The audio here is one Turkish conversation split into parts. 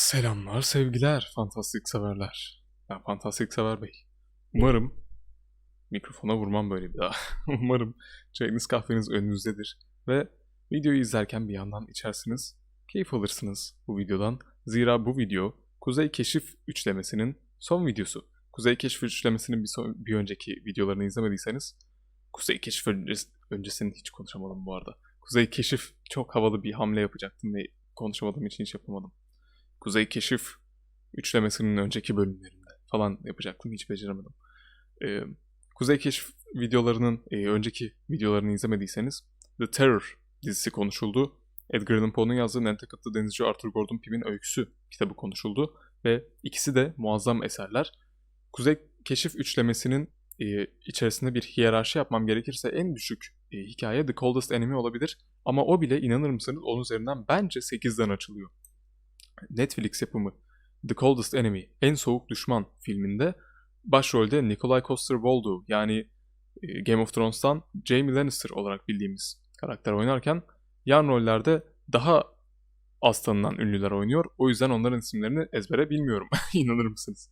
Selamlar, sevgiler, fantastik severler. Ben fantastik sever bey. Umarım mikrofona vurmam böyle bir daha. Umarım çayınız kahveniz önünüzdedir ve videoyu izlerken bir yandan içersiniz. Keyif alırsınız bu videodan. Zira bu video Kuzey Keşif üçlemesinin son videosu. Kuzey Keşif üçlemesinin bir, son- bir önceki videolarını izlemediyseniz Kuzey Keşif öncesi, öncesini hiç konuşamadım bu arada. Kuzey Keşif çok havalı bir hamle yapacaktım ve konuşamadığım için hiç yapamadım. Kuzey Keşif üçlemesinin önceki bölümlerinde falan yapacaktım. Hiç beceremedim. Ee, Kuzey Keşif videolarının e, önceki videolarını izlemediyseniz The Terror dizisi konuşuldu. Edgar Allan Poe'nun yazdığı Nantucket'lı denizci Arthur Gordon Pym'in öyküsü kitabı konuşuldu. Ve ikisi de muazzam eserler. Kuzey Keşif üçlemesinin e, içerisinde bir hiyerarşi yapmam gerekirse en düşük e, hikaye The Coldest Enemy olabilir. Ama o bile inanır mısınız onun üzerinden bence 8'den açılıyor. Netflix yapımı The Coldest Enemy, En Soğuk Düşman filminde başrolde Nikolai Coster-Waldau yani e, Game of Thrones'tan Jaime Lannister olarak bildiğimiz karakter oynarken yan rollerde daha az tanınan ünlüler oynuyor. O yüzden onların isimlerini ezbere bilmiyorum. İnanır mısınız?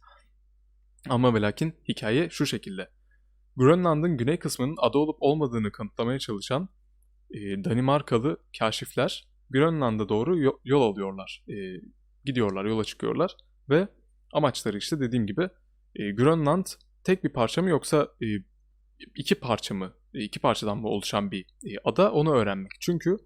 Ama ve hikaye şu şekilde. Grönland'ın güney kısmının ada olup olmadığını kanıtlamaya çalışan e, Danimarkalı kaşifler Grönland'a doğru yo- yol alıyorlar. E, gidiyorlar, yola çıkıyorlar ve amaçları işte dediğim gibi e, Grönland tek bir parça mı yoksa e, iki parça mı, e, iki parçadan mı oluşan bir e, ada onu öğrenmek. Çünkü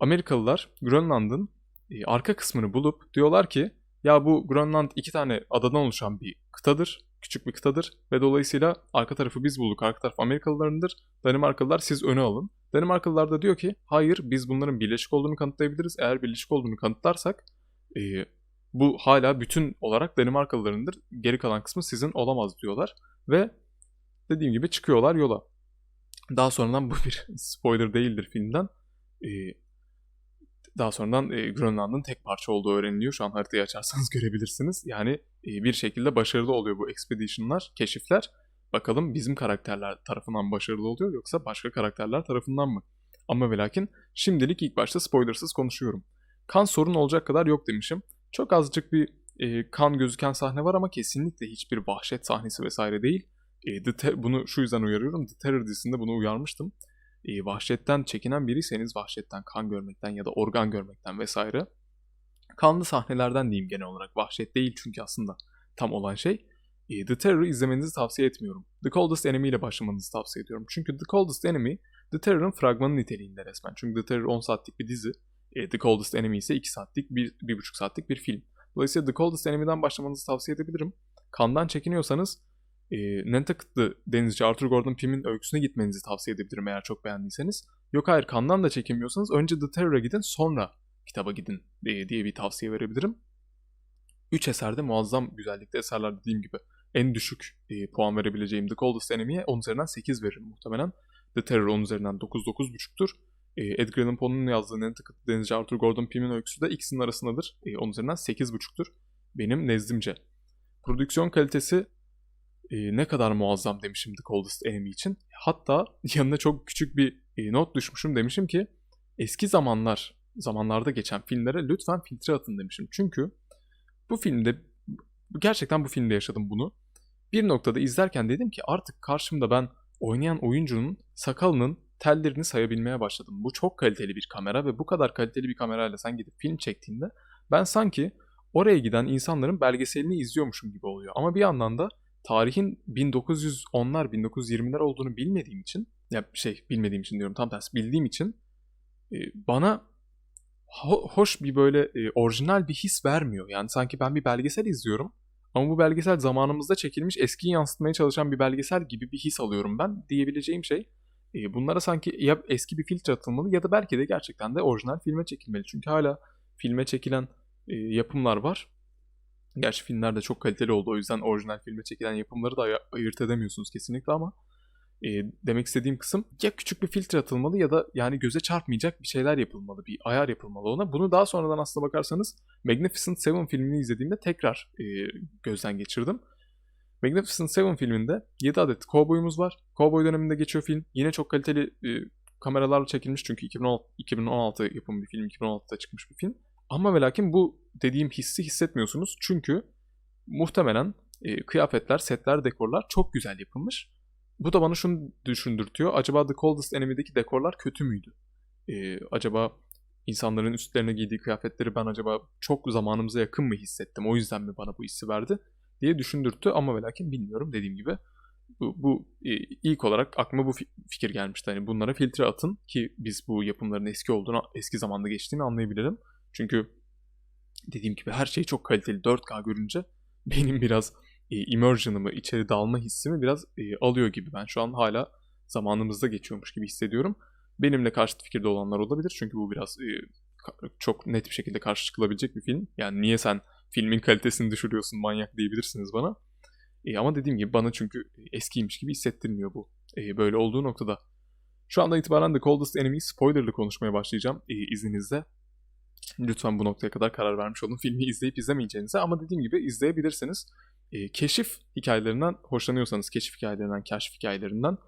Amerikalılar Grönland'ın e, arka kısmını bulup diyorlar ki ya bu Grönland iki tane adadan oluşan bir kıtadır, küçük bir kıtadır ve dolayısıyla arka tarafı biz bulduk, arka taraf Amerikalılarındır. Danimarkalılar siz öne alın. Danimarkalılar da diyor ki hayır biz bunların birleşik olduğunu kanıtlayabiliriz. Eğer birleşik olduğunu kanıtlarsak e, bu hala bütün olarak Danimarkalılarındır. Geri kalan kısmı sizin olamaz diyorlar. Ve dediğim gibi çıkıyorlar yola. Daha sonradan bu bir spoiler değildir filmden. E, daha sonradan e, Grönland'ın tek parça olduğu öğreniliyor. Şu an haritayı açarsanız görebilirsiniz. Yani e, bir şekilde başarılı oluyor bu expedition'lar, keşifler. Bakalım bizim karakterler tarafından başarılı oluyor yoksa başka karakterler tarafından mı? Ama ve lakin şimdilik ilk başta spoilersız konuşuyorum. Kan sorun olacak kadar yok demişim. Çok azıcık bir e, kan gözüken sahne var ama kesinlikle hiçbir vahşet sahnesi vesaire değil. E, The Ter- bunu şu yüzden uyarıyorum. The Terror dizisinde bunu uyarmıştım. E, vahşetten çekinen biriyseniz vahşetten kan görmekten ya da organ görmekten vesaire kanlı sahnelerden diyeyim genel olarak. Vahşet değil çünkü aslında tam olan şey. E, The Terror'ı izlemenizi tavsiye etmiyorum. The Coldest Enemy ile başlamanızı tavsiye ediyorum. Çünkü The Coldest Enemy The Terror'ın fragmanı niteliğinde resmen. Çünkü The Terror 10 saatlik bir dizi. E, The Coldest Enemy ise 2 saatlik, 1,5 saatlik bir film. Dolayısıyla The Coldest Enemy'den başlamanızı tavsiye edebilirim. Kandan çekiniyorsanız e, Nantucket'lı denizci Arthur Gordon Pym'in öyküsüne gitmenizi tavsiye edebilirim eğer çok beğendiyseniz. Yok hayır kandan da çekinmiyorsanız önce The Terror'a gidin sonra kitaba gidin e, diye bir tavsiye verebilirim. Üç eserde muazzam güzellikte eserler dediğim gibi. En düşük e, puan verebileceğim The Coldest Enemy'ye 10 üzerinden 8 veririm muhtemelen. The Terror 10 üzerinden 9 9.5'tur. E, Edgar Allan Poe'nun yazdığı Nantucket denizci Arthur Gordon Pym'in öyküsü de ikisinin arasındadır. E, 10 üzerinden 8.5'tur. Benim nezdimce. Prodüksiyon kalitesi e, ne kadar muazzam demişim The Coldest Enemy için. Hatta yanına çok küçük bir e, not düşmüşüm demişim ki eski zamanlar zamanlarda geçen filmlere lütfen filtre atın demişim. Çünkü bu filmde gerçekten bu filmde yaşadım bunu. Bir noktada izlerken dedim ki artık karşımda ben oynayan oyuncunun sakalının tellerini sayabilmeye başladım. Bu çok kaliteli bir kamera ve bu kadar kaliteli bir kamerayla sen gidip film çektiğinde ben sanki oraya giden insanların belgeselini izliyormuşum gibi oluyor. Ama bir yandan da tarihin 1910'lar 1920'ler olduğunu bilmediğim için ya şey bilmediğim için diyorum tam tersi bildiğim için e, bana ho- hoş bir böyle e, orijinal bir his vermiyor. Yani sanki ben bir belgesel izliyorum ama bu belgesel zamanımızda çekilmiş eskiyi yansıtmaya çalışan bir belgesel gibi bir his alıyorum ben diyebileceğim şey. E, bunlara sanki ya eski bir filtre atılmalı ya da belki de gerçekten de orijinal filme çekilmeli. Çünkü hala filme çekilen e, yapımlar var. Gerçi filmler de çok kaliteli oldu. O yüzden orijinal filme çekilen yapımları da ay- ayırt edemiyorsunuz kesinlikle ama e, demek istediğim kısım ya küçük bir filtre atılmalı ya da yani göze çarpmayacak bir şeyler yapılmalı. Bir ayar yapılmalı ona. Bunu daha sonradan aslına bakarsanız Magnificent Seven filmini izlediğimde tekrar e, gözden geçirdim. Magnificent Seven filminde 7 adet kovboyumuz var. Kovboy döneminde geçiyor film. Yine çok kaliteli e, kameralarla çekilmiş çünkü 2016, 2016 yapımı bir film, 2016'da çıkmış bir film. Ama ve lakin bu dediğim hissi hissetmiyorsunuz. Çünkü muhtemelen e, kıyafetler, setler, dekorlar çok güzel yapılmış. Bu da bana şunu düşündürtüyor. Acaba The Coldest Enemy'deki dekorlar kötü müydü? E, acaba insanların üstlerine giydiği kıyafetleri ben acaba çok zamanımıza yakın mı hissettim? O yüzden mi bana bu hissi verdi? Diye düşündürttü ama ve bilmiyorum dediğim gibi. Bu, bu e, ilk olarak aklıma bu fikir gelmişti. Hani bunlara filtre atın ki biz bu yapımların eski olduğunu, eski zamanda geçtiğini anlayabilirim. Çünkü dediğim gibi her şey çok kaliteli 4K görünce benim biraz e, immersion'ımı, içeri dalma hissimi biraz e, alıyor gibi. Ben şu an hala zamanımızda geçiyormuş gibi hissediyorum. Benimle karşıt fikirde olanlar olabilir çünkü bu biraz e, çok net bir şekilde karşı çıkılabilecek bir film. Yani niye sen filmin kalitesini düşürüyorsun manyak diyebilirsiniz bana. E, ama dediğim gibi bana çünkü eskiymiş gibi hissettirmiyor bu. E, böyle olduğu noktada. Şu anda itibaren The Coldest Enemy spoilerlı konuşmaya başlayacağım e, izninizle. Lütfen bu noktaya kadar karar vermiş olun filmi izleyip izlemeyeceğinize ama dediğim gibi izleyebilirsiniz. E, keşif hikayelerinden hoşlanıyorsanız, keşif hikayelerinden, keşif hikayelerinden,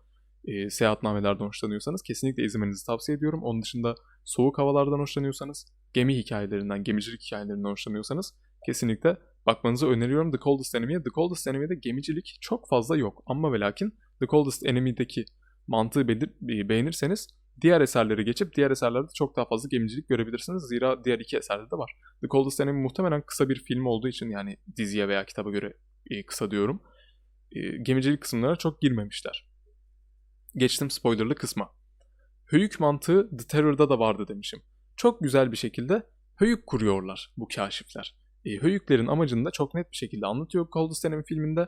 e, seyahatnamelerden hoşlanıyorsanız kesinlikle izlemenizi tavsiye ediyorum. Onun dışında soğuk havalardan hoşlanıyorsanız, gemi hikayelerinden, gemicilik hikayelerinden hoşlanıyorsanız kesinlikle bakmanızı öneriyorum The Coldest Enemy'ye. The Coldest Enemy'de gemicilik çok fazla yok ama ve lakin The Coldest Enemy'deki mantığı beğenirseniz diğer eserleri geçip diğer eserlerde çok daha fazla gemicilik görebilirsiniz. Zira diğer iki eserde de var. The Coldest Enemy muhtemelen kısa bir film olduğu için yani diziye veya kitaba göre e, kısa diyorum. E, gemicilik kısımlara çok girmemişler. Geçtim spoilerlı kısma. Höyük mantığı The Terror'da da vardı demişim. Çok güzel bir şekilde höyük kuruyorlar bu kaşifler. E, höyüklerin amacını da çok net bir şekilde anlatıyor Coldest Enemy filminde.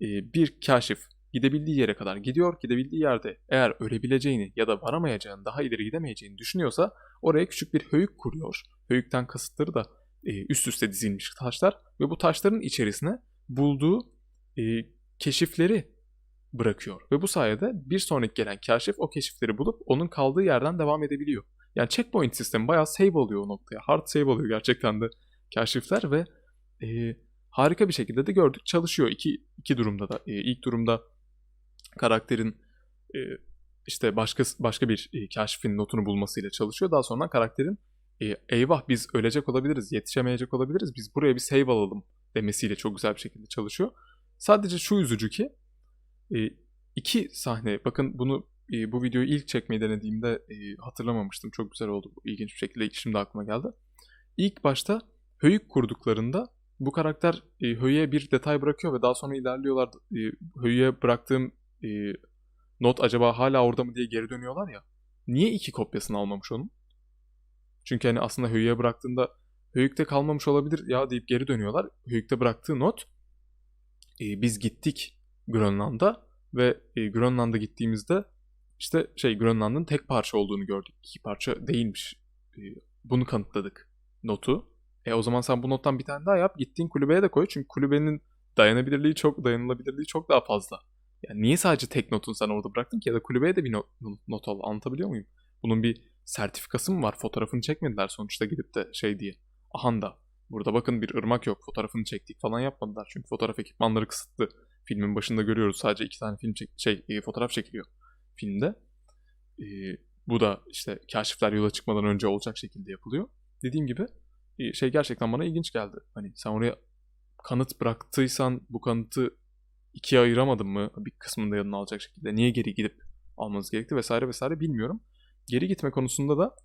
E, bir kaşif gidebildiği yere kadar gidiyor. Gidebildiği yerde eğer ölebileceğini ya da varamayacağını, daha ileri gidemeyeceğini düşünüyorsa oraya küçük bir höyük kuruyor. Höyükten kasıtları da e, üst üste dizilmiş taşlar ve bu taşların içerisine bulduğu e, keşifleri bırakıyor. Ve bu sayede bir sonraki gelen kaşif o keşifleri bulup onun kaldığı yerden devam edebiliyor. Yani checkpoint sistemi bayağı save oluyor o noktaya. Hard save oluyor gerçekten de kaşifler ve e, harika bir şekilde de gördük çalışıyor iki, iki durumda da. E, ilk durumda karakterin e, işte başka başka bir e, kaşifin notunu bulmasıyla çalışıyor. Daha sonra karakterin e, eyvah biz ölecek olabiliriz, yetişemeyecek olabiliriz, biz buraya bir save alalım demesiyle çok güzel bir şekilde çalışıyor. Sadece şu üzücü ki e, iki sahne, bakın bunu e, bu videoyu ilk çekmeyi denediğimde e, hatırlamamıştım. Çok güzel oldu. İlginç bir şekilde şimdi aklıma geldi. İlk başta höyük kurduklarında bu karakter e, höyüye bir detay bırakıyor ve daha sonra ilerliyorlar. E, höyüye bıraktığım e, not acaba hala orada mı diye geri dönüyorlar ya. Niye iki kopyasını almamış onun? Çünkü hani aslında höyüye bıraktığında höyükte kalmamış olabilir ya deyip geri dönüyorlar. Höyükte bıraktığı not e, biz gittik Grönland'a ve e, Grönland'a gittiğimizde işte şey Grönland'ın tek parça olduğunu gördük. İki parça değilmiş. E, bunu kanıtladık notu. E o zaman sen bu nottan bir tane daha yap. Gittiğin kulübeye de koy. Çünkü kulübenin dayanabilirliği çok, dayanılabilirliği çok daha fazla. Yani niye sadece tek notun sen orada bıraktın ki ya da kulübeye de bir not, not al anlatabiliyor muyum? Bunun bir sertifikası mı var? Fotoğrafını çekmediler sonuçta gidip de şey diye. Ahanda burada bakın bir ırmak yok fotoğrafını çektik falan yapmadılar. Çünkü fotoğraf ekipmanları kısıtlı. Filmin başında görüyoruz sadece iki tane film çek şey e, fotoğraf çekiliyor filmde. E, bu da işte kaşifler yola çıkmadan önce olacak şekilde yapılıyor. Dediğim gibi şey gerçekten bana ilginç geldi. Hani sen oraya kanıt bıraktıysan bu kanıtı ikiye ayıramadın mı bir kısmında yanına alacak şekilde niye geri gidip almanız gerekti vesaire vesaire bilmiyorum. Geri gitme konusunda da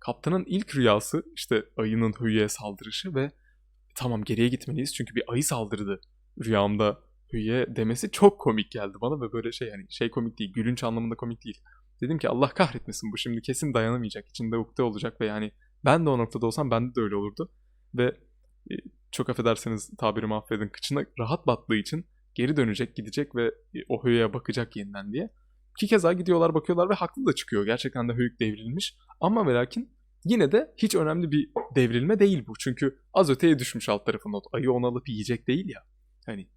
kaptanın ilk rüyası işte ayının hüyeye saldırışı ve tamam geriye gitmeliyiz çünkü bir ayı saldırdı rüyamda hüye demesi çok komik geldi bana ve böyle şey yani şey komik değil gülünç anlamında komik değil. Dedim ki Allah kahretmesin bu şimdi kesin dayanamayacak içinde ukde olacak ve yani ben de o noktada olsam bende de öyle olurdu. Ve e, çok affederseniz tabirimi affedin kıçına rahat battığı için geri dönecek gidecek ve e, o höyeye bakacak yeniden diye. İki kez daha gidiyorlar bakıyorlar ve haklı da çıkıyor. Gerçekten de höyük devrilmiş. Ama ve lakin yine de hiç önemli bir devrilme değil bu. Çünkü az öteye düşmüş alt tarafı not. Ayı onu alıp yiyecek değil ya. Hani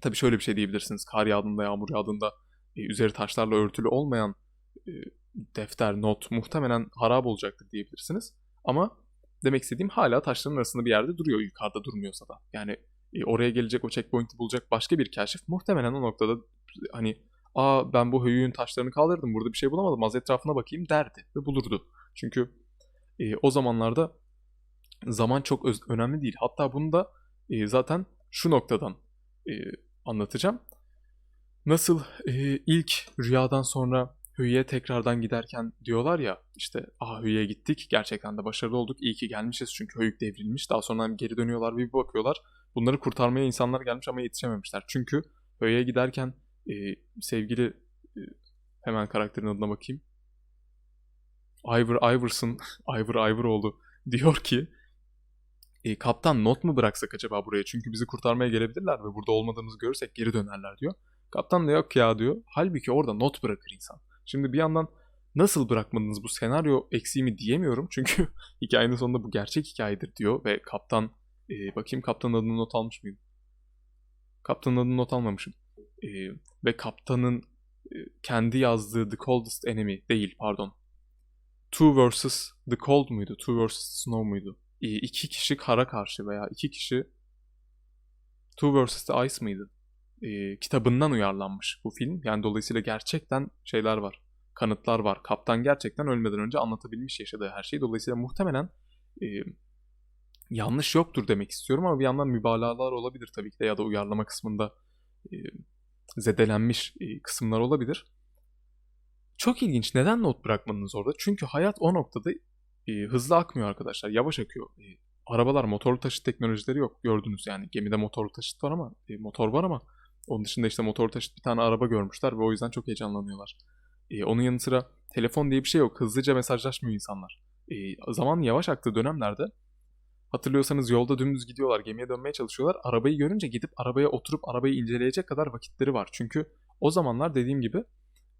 tabii şöyle bir şey diyebilirsiniz. Kar yağdığında, yağmur yağdığında e, üzeri taşlarla örtülü olmayan defter, not muhtemelen harap olacaktır diyebilirsiniz. Ama demek istediğim hala taşların arasında bir yerde duruyor yukarıda durmuyorsa da. Yani e, oraya gelecek o checkpoint'i bulacak başka bir keşif muhtemelen o noktada hani aa ben bu höyüğün taşlarını kaldırdım burada bir şey bulamadım az etrafına bakayım derdi ve bulurdu. Çünkü e, o zamanlarda Zaman çok öz- önemli değil. Hatta bunu da e, zaten şu noktadan e, anlatacağım. Nasıl e, ilk rüyadan sonra Hü'ye tekrardan giderken diyorlar ya işte ah Hü'ye gittik gerçekten de başarılı olduk iyi ki gelmişiz çünkü Höyük devrilmiş daha sonra geri dönüyorlar bir bakıyorlar bunları kurtarmaya insanlar gelmiş ama yetişememişler çünkü Hü'ye giderken e, sevgili e, hemen karakterin adına bakayım Ivor Iverson Ivor Ivoroğlu diyor ki e, kaptan not mu bıraksak acaba buraya çünkü bizi kurtarmaya gelebilirler ve burada olmadığımızı görürsek geri dönerler diyor. Kaptan da yok ya diyor. Halbuki orada not bırakır insan. Şimdi bir yandan nasıl bırakmadınız bu senaryo eksiği mi diyemiyorum. Çünkü hikayenin sonunda bu gerçek hikayedir diyor. Ve kaptan e, bakayım kaptanın adını not almış mıyım? Kaptanın adını not almamışım. E, ve kaptanın e, kendi yazdığı The Coldest Enemy değil pardon. Two vs. The Cold muydu? Two vs. Snow muydu? E, iki kişi kara karşı veya iki kişi Two vs. The Ice mıydı? E, kitabından uyarlanmış bu film. Yani dolayısıyla gerçekten şeyler var. Kanıtlar var. Kaptan gerçekten ölmeden önce anlatabilmiş yaşadığı her şeyi. Dolayısıyla muhtemelen e, yanlış yoktur demek istiyorum ama bir yandan mübalağalar olabilir tabii ki de ya da uyarlama kısmında e, zedelenmiş e, kısımlar olabilir. Çok ilginç. Neden not bırakmadınız orada? Çünkü hayat o noktada e, hızlı akmıyor arkadaşlar. Yavaş akıyor. E, arabalar motorlu taşıt teknolojileri yok. Gördünüz yani gemide motorlu taşıt var ama e, motor var ama onun dışında işte motor taşıt bir tane araba görmüşler ve o yüzden çok heyecanlanıyorlar. Ee, onun yanı sıra telefon diye bir şey yok. Hızlıca mesajlaşmıyor insanlar. Ee, zaman yavaş aktığı dönemlerde hatırlıyorsanız yolda dümdüz gidiyorlar. Gemiye dönmeye çalışıyorlar. Arabayı görünce gidip arabaya oturup arabayı inceleyecek kadar vakitleri var. Çünkü o zamanlar dediğim gibi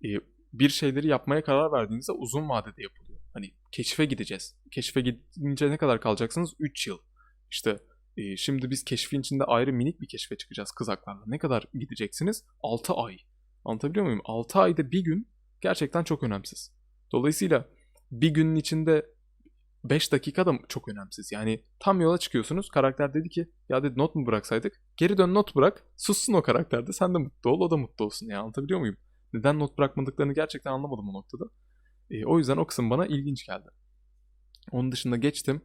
e, bir şeyleri yapmaya karar verdiğinizde uzun vadede yapılıyor. Hani keşfe gideceğiz. Keşfe gidince ne kadar kalacaksınız? 3 yıl. İşte e, şimdi biz keşfin içinde ayrı minik bir keşfe çıkacağız kızaklarla. Ne kadar gideceksiniz? 6 ay. Anlatabiliyor muyum? 6 ayda bir gün gerçekten çok önemsiz. Dolayısıyla bir günün içinde 5 dakika da çok önemsiz. Yani tam yola çıkıyorsunuz. Karakter dedi ki ya dedi not mu bıraksaydık? Geri dön not bırak. Sussun o karakterde. Sen de mutlu ol. O da mutlu olsun. Ya anlatabiliyor muyum? Neden not bırakmadıklarını gerçekten anlamadım o noktada. E, o yüzden o kısım bana ilginç geldi. Onun dışında geçtim.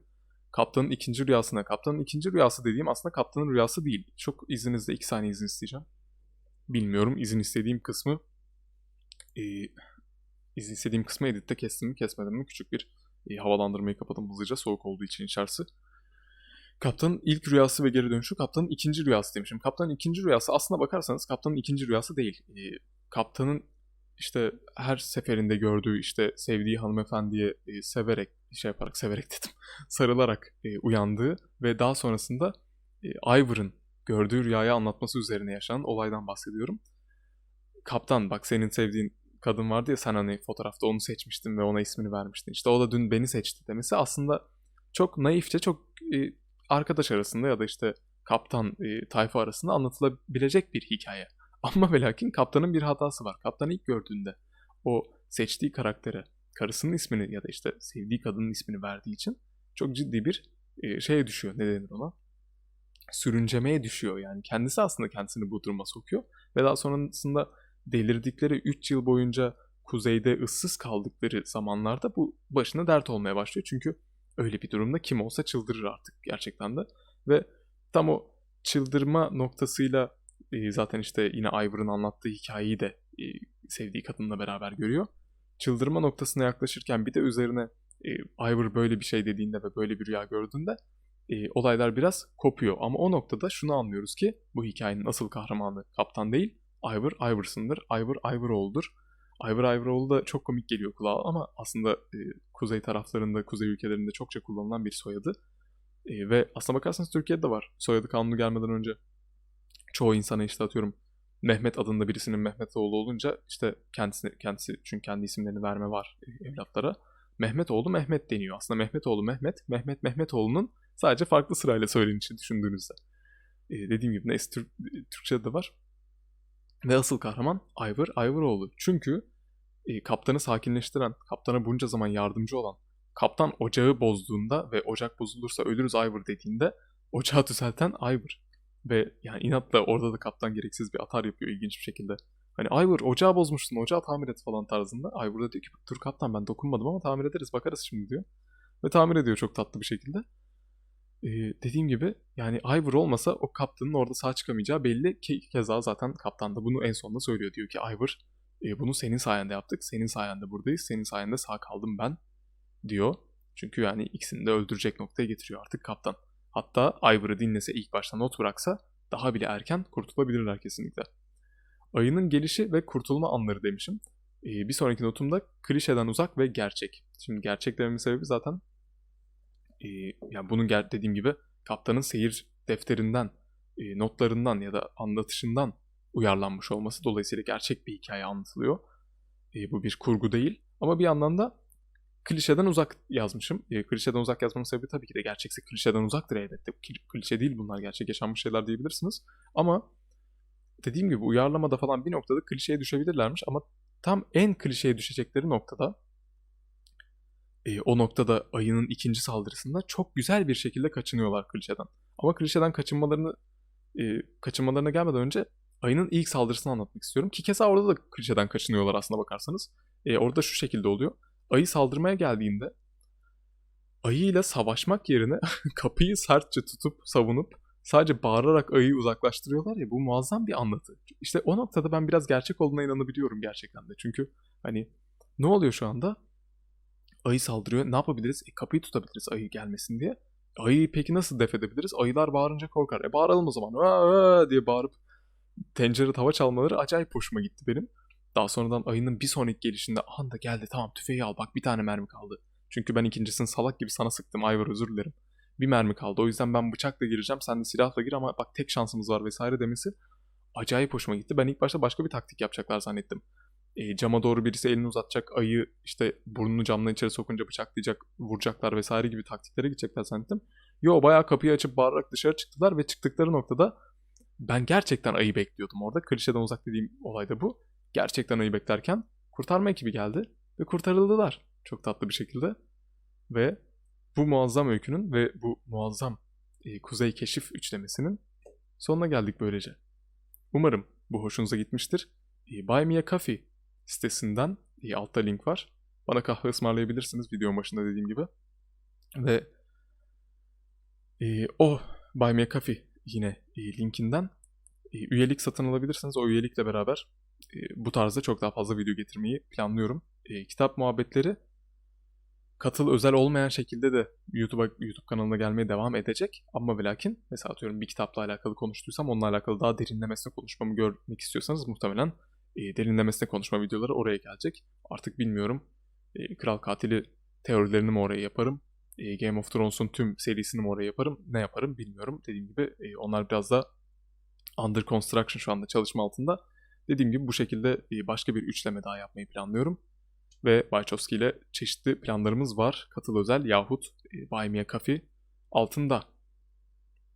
Kaptanın ikinci rüyasına. Kaptanın ikinci rüyası dediğim aslında kaptanın rüyası değil. Çok izninizle iki saniye izin isteyeceğim. Bilmiyorum izin istediğim kısmı e, izin istediğim kısmı editte kestim mi kesmedim mi küçük bir e, havalandırmayı kapadım hızlıca soğuk olduğu için içerisi. Kaptanın ilk rüyası ve geri dönüşü kaptanın ikinci rüyası demişim. Kaptanın ikinci rüyası aslına bakarsanız kaptanın ikinci rüyası değil. E, kaptanın işte her seferinde gördüğü işte sevdiği hanımefendiye e, severek şey yaparak severek dedim sarılarak e, uyandığı ve daha sonrasında e, Ivor'ın gördüğü rüyayı anlatması üzerine yaşanan olaydan bahsediyorum. Kaptan bak senin sevdiğin kadın vardı ya sen hani fotoğrafta onu seçmiştin ve ona ismini vermiştin. İşte o da dün beni seçti demesi aslında çok naifçe çok e, arkadaş arasında ya da işte kaptan e, tayfa arasında anlatılabilecek bir hikaye. Ama ve kaptanın bir hatası var. Kaptan ilk gördüğünde o seçtiği karaktere karısının ismini ya da işte sevdiği kadının ismini verdiği için çok ciddi bir e, şeye düşüyor. Ne denir ona? Sürüncemeye düşüyor yani. Kendisi aslında kendisini bu duruma sokuyor. Ve daha sonrasında delirdikleri 3 yıl boyunca kuzeyde ıssız kaldıkları zamanlarda bu başına dert olmaya başlıyor. Çünkü öyle bir durumda kim olsa çıldırır artık gerçekten de. Ve tam o çıldırma noktasıyla e, zaten işte yine Ivor'ın anlattığı hikayeyi de e, sevdiği kadınla beraber görüyor. Çıldırma noktasına yaklaşırken bir de üzerine e, Ivor böyle bir şey dediğinde ve böyle bir rüya gördüğünde e, olaylar biraz kopuyor. Ama o noktada şunu anlıyoruz ki bu hikayenin asıl kahramanı kaptan değil, Ivor Iverson'dır. Ivor Ivoroğlu'dur. Ivor Ivoroğlu da çok komik geliyor kulağa ama aslında kuzey taraflarında, kuzey ülkelerinde çokça kullanılan bir soyadı. E, ve aslına bakarsanız Türkiye'de de var. Soyadı kanunu gelmeden önce çoğu insana işte atıyorum Mehmet adında birisinin Mehmet oğlu olunca işte kendisi kendisi çünkü kendi isimlerini verme var evlatlara. Mehmet oğlu Mehmet deniyor. Aslında Mehmet oğlu Mehmet, Mehmet Mehmet oğlunun sadece farklı sırayla söylenişi düşündüğünüzde. Ee, dediğim gibi neyse Türk, Türkçe'de de var. Ve asıl kahraman Ivor Ivoroğlu. Çünkü e, kaptanı sakinleştiren, kaptana bunca zaman yardımcı olan, kaptan ocağı bozduğunda ve ocak bozulursa ölürüz Ivor dediğinde ocağı düzelten Ivor. Ve yani inatla orada da kaptan gereksiz bir atar yapıyor ilginç bir şekilde. Hani Ivor ocağı bozmuştun ocağı tamir et falan tarzında. Ivor da diyor ki dur kaptan ben dokunmadım ama tamir ederiz bakarız şimdi diyor. Ve tamir ediyor çok tatlı bir şekilde. e, dediğim gibi yani Ivor olmasa o kaptanın orada sağ çıkamayacağı belli ki keza zaten kaptan da bunu en sonunda söylüyor. Diyor ki Ivor e, bunu senin sayende yaptık. Senin sayende buradayız. Senin sayende sağ kaldım ben diyor. Çünkü yani ikisini de öldürecek noktaya getiriyor artık kaptan. Hatta Ivor'ı dinlese ilk başta not bıraksa daha bile erken kurtulabilirler kesinlikle. Ayının gelişi ve kurtulma anları demişim. Ee, bir sonraki notumda klişeden uzak ve gerçek. Şimdi gerçek dememin sebebi zaten e, yani bunun dediğim gibi kaptanın seyir defterinden, e, notlarından ya da anlatışından uyarlanmış olması dolayısıyla gerçek bir hikaye anlatılıyor. E, bu bir kurgu değil ama bir yandan da klişeden uzak yazmışım. E, klişeden uzak yazmamın sebebi tabii ki de gerçekse klişeden uzaktır elbette. Klişe değil bunlar gerçek yaşanmış şeyler diyebilirsiniz. Ama dediğim gibi uyarlamada falan bir noktada klişeye düşebilirlermiş ama tam en klişeye düşecekleri noktada e, o noktada ayının ikinci saldırısında çok güzel bir şekilde kaçınıyorlar klişeden. Ama klişeden kaçınmalarını e, kaçınmalarına gelmeden önce ayının ilk saldırısını anlatmak istiyorum. Ki keza orada da klişeden kaçınıyorlar aslına bakarsanız. E, orada şu şekilde oluyor. Ayı saldırmaya geldiğinde ayıyla savaşmak yerine kapıyı sertçe tutup savunup sadece bağırarak ayıyı uzaklaştırıyorlar ya bu muazzam bir anlatı. İşte o noktada ben biraz gerçek olduğuna inanabiliyorum gerçekten de. Çünkü hani ne oluyor şu anda? Ayı saldırıyor. Ne yapabiliriz? E, kapıyı tutabiliriz ayı gelmesin diye. Ayıyı peki nasıl def edebiliriz? Ayılar bağırınca korkar. E bağıralım o zaman. Aa, diye bağırıp tencere tava çalmaları acayip hoşuma gitti benim. Daha sonradan ayının bir sonraki gelişinde anda geldi tamam tüfeği al bak bir tane mermi kaldı. Çünkü ben ikincisini salak gibi sana sıktım Ayvar özür dilerim. Bir mermi kaldı o yüzden ben bıçakla gireceğim sen de silahla gir ama bak tek şansımız var vesaire demesi acayip hoşuma gitti. Ben ilk başta başka bir taktik yapacaklar zannettim. E, cama doğru birisi elini uzatacak ayı işte burnunu camdan içeri sokunca bıçaklayacak vuracaklar vesaire gibi taktiklere gidecekler zannettim. Yo bayağı kapıyı açıp bağırarak dışarı çıktılar ve çıktıkları noktada ben gerçekten ayı bekliyordum orada. Klişeden uzak dediğim olay da bu. Gerçekten ayı beklerken kurtarma ekibi geldi ve kurtarıldılar çok tatlı bir şekilde. Ve bu muazzam öykünün ve bu muazzam e, Kuzey Keşif üçlemesinin sonuna geldik böylece. Umarım bu hoşunuza gitmiştir. E, Buy Me a Coffee sitesinden e, altta link var. Bana kahve ısmarlayabilirsiniz videonun başında dediğim gibi. Ve e, o Buy Me a Coffee yine e, linkinden e, üyelik satın alabilirsiniz. O üyelikle beraber bu tarzda çok daha fazla video getirmeyi planlıyorum. Kitap muhabbetleri katıl özel olmayan şekilde de YouTube'a YouTube kanalına gelmeye devam edecek. Ama ve lakin mesela atıyorum bir kitapla alakalı konuştuysam onunla alakalı daha derinlemesine konuşmamı görmek istiyorsanız muhtemelen e, derinlemesine konuşma videoları oraya gelecek. Artık bilmiyorum. E, Kral Katili teorilerini mi oraya yaparım? E, Game of Thrones'un tüm serisini mi oraya yaparım? Ne yaparım bilmiyorum. Dediğim gibi e, onlar biraz da under construction şu anda çalışma altında. Dediğim gibi bu şekilde başka bir üçleme daha yapmayı planlıyorum. Ve Wachowski ile çeşitli planlarımız var. Katıl özel yahut e, Buy Me a Coffee altında.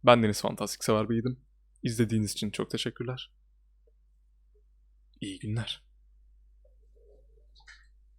Ben Deniz Fantastik Sever Bey'dim. İzlediğiniz için çok teşekkürler. İyi günler.